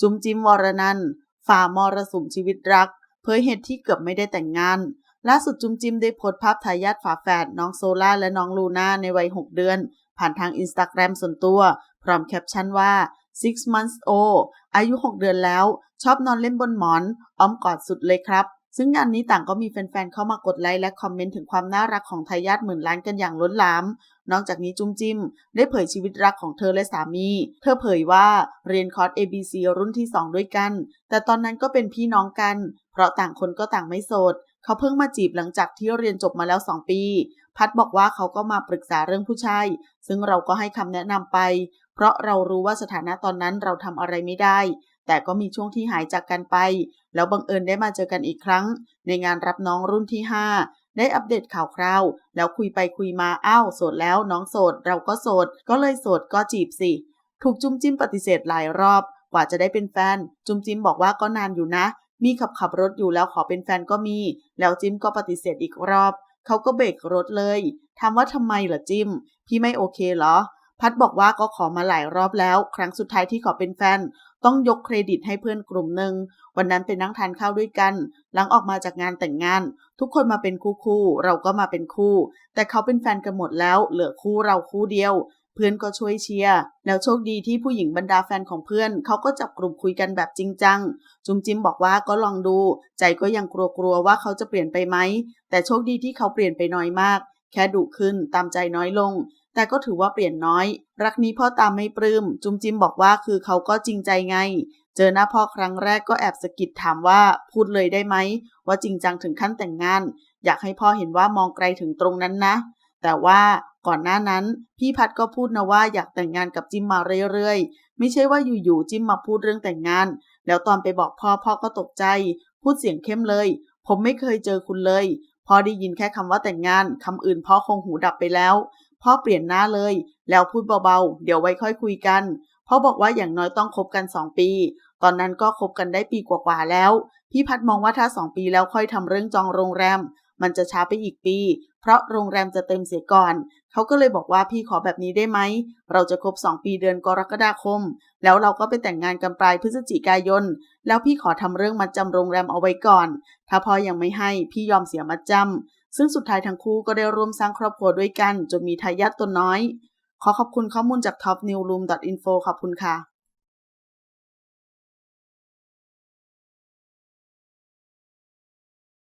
จุมจิมวรนันฝ่ามรสุมชีวิตรัก เผยเหตุที่เกือบไม่ได้แต่งงาน ล่าสุดจุมจิมได้โพสต์ภาพทายาทฝาแฝดน้องโซล่าและน้องลูน่าในวัย 6 เดือน ผ่านทางอินสตาแกรมส่วนตัว พร้อมแคปชั่นว่า six months old อายุ 6 เดือนแล้ว ชอบนอนเล่นบนหมอน อ้อมกอดสุดเลยครับ ซึ่งงานนี้ต่างก็มีแฟนๆเข้ามากดไลค์และคอมเมนต์ถึงความน่ารักของทายาทหมื่นล้านกันอย่างล้นหลาม นอกจากนี้จุ้มจิ้ม ได้เผยชีวิตรักของเธอและสามี เธอเผยว่าเรียนคอร์ส ABC รุ่นที่ 2 ด้วยกัน แต่ตอนนั้นก็เป็นพี่น้องกัน เพราะต่างคนก็ต่างไม่โสด เขาเพิ่งมาจีบหลังจากที่เรียนจบมาแล้ว 2 ปี พัดบอกว่าเขาก็มาปรึกษาเรื่องผู้ชาย ซึ่งเราก็ให้คำแนะนำไป เพราะเรารู้ว่าสถานะตอนนั้นเราทำอะไรไม่ได้ แต่ก็มีช่วงที่หายจากกันไป แล้วบังเอิญได้มาเจอกันอีกครั้ง ในงานรับน้องรุ่นที่ 5 ได้อัปเดตข่าวคราว แล้วคุยไปคุยมาอ้าวโสดแล้ว น้องโสด เราก็โสด ก็เลยโสดก็จีบสิ ถูกจุ้มจิ้มปฏิเสธหลายรอบ กว่าจะได้เป็นแฟน จุ้มจิ้มบอกว่าก็นานอยู่นะ มีขับขับรถอยู่แล้วขอเป็นแฟนก็มี แล้วจิ้มก็ปฏิเสธอีกรอบเขาก็เบรกรถเลยถามว่าทำไมเหรอจิ้ม พี่ไม่โอเคเหรอ พัดบอกว่าก็ขอมาหลายรอบแล้ว ครั้งสุดท้ายที่ขอเป็นแฟน ต้องยกเครดิตให้เพื่อนกลุ่มหนึ่ง วันนั้นไปนั่งทานข้าวด้วยกัน หลังออกมาจากงานแต่งงาน ทุกคนมาเป็นคู่คู่ เราก็มาเป็นคู่ แต่เขาเป็นแฟนกันหมดแล้ว เหลือคู่เราคู่เดียว เพื่อนก็ช่วยเชียร์ แล้วโชคดีที่ผู้หญิงบรรดาแฟนของเพื่อน เขาก็จับกลุ่มคุยกันแบบจริงจัง จุมจิมบอกว่าก็ลองดู ใจก็ยังกลัวๆว่าเขาจะเปลี่ยนไปไหม แต่โชคดีที่เขาเปลี่ยนไปน้อยมาก แค่ดุขึ้น ตามใจน้อยลง แต่ก็ถือว่าเปลี่ยนน้อย รักนี้พ่อตามไม่ปลื้ม จุมจิมบอกว่าคือเขาก็จริงใจไง เจอหน้าพ่อครั้งแรกก็แอบสะกิดถามว่าพูดเลยได้ไหม ว่าจริงจังถึงขั้นแต่งงาน อยากให้พ่อเห็นว่ามองไกลถึงตรงนั้นนะ แต่ว่าก่อนหน้านั้น พี่พัดก็พูดนะว่าอยากแต่งงานกับจิมมาเรื่อยๆ ไม่ใช่ว่าอยู่ๆจิมมาพูดเรื่องแต่งงาน แล้วตอนไปบอกพ่อพ่อก็ตกใจ พูดเสียงเข้มเลย ผมไม่เคยเจอคุณเลย พอได้ยินแค่คำว่าแต่งงานคำอื่นพ่อคงหูดับไปแล้ว พ่อเปลี่ยนหน้าเลย แล้วพูดเบาๆ เดี๋ยวไว้ค่อยคุยกันพ่อบอกว่าอย่างน้อยต้องคบกัน2ปี ตอนนั้นก็คบกันได้ปีกว่าๆแล้ว พี่พัดมองว่าถ้า2ปีแล้วค่อยทำเรื่องจองโรงแรม มันจะช้าไปอีกปี เพราะโรงแรมจะเต็มเสียก่อน เขาก็เลยบอกว่าพี่ขอแบบนี้ได้ไหม เราจะครบ2ปีเดือนกรกฎาคม แล้วเราก็ไปแต่งงานกันปลายพฤศจิกายน แล้วพี่ขอทำเรื่องมัดจำโรงแรมเอาไว้ก่อน ถ้าพ่อยังไม่ให้พี่ยอมเสียมัดจำ ซึ่งสุดท้ายทั้งคู่ก็ได้ร่วมสร้างครอบครัวด้วยกัน จนมีทายาทตัวน้อย ขอขอบคุณข้อมูลจาก topnewroom.info ขอบคุณค่ะ